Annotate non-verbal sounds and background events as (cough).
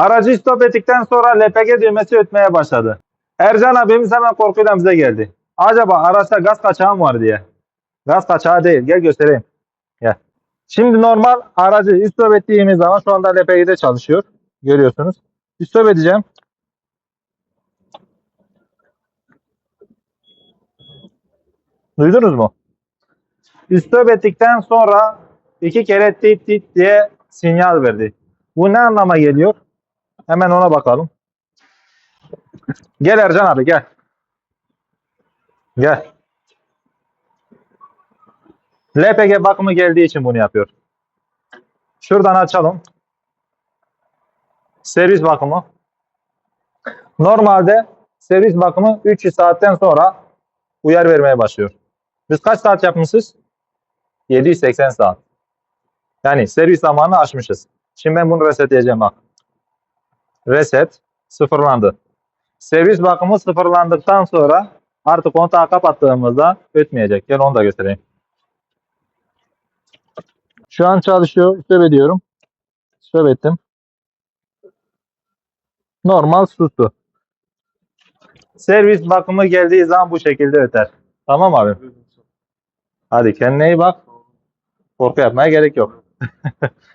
Aracı stop ettikten sonra LPG düğmesi ötmeye başladı. Ercan abimiz hemen korkuyla bize geldi. Acaba araçta gaz kaçağı mı var diye. Gaz kaçağı değil. Gel göstereyim. Gel. Şimdi normal aracı stop ettiğimiz zaman şu anda LPG'de çalışıyor. Görüyorsunuz. Stop edeceğim. Duydunuz mu? Stop ettikten sonra iki kere tit tit diye sinyal verdi. Bu ne anlama geliyor? Hemen ona bakalım. Gel Ercan abi gel. Gel. LPG bakımı geldiği için bunu yapıyor. Şuradan açalım. Servis bakımı. Normalde servis bakımı 300 saatten sonra uyar vermeye başlıyor. Biz kaç saat yapmışız? 780 saat. Yani servis zamanını aşmışız. Şimdi ben bunu resetleyeceğim bak. Reset sıfırlandı. Servis bakımı sıfırlandıktan sonra artık kontağı kapattığımızda ötmeyecek. Gel onu da göstereyim. Şu an çalışıyor. Stop ediyorum. Stop ettim. Normal sustu. Servis bakımı geldiği zaman bu şekilde öter. Tamam abi. Hadi kendine iyi bak. Korku yapmaya gerek yok. (laughs)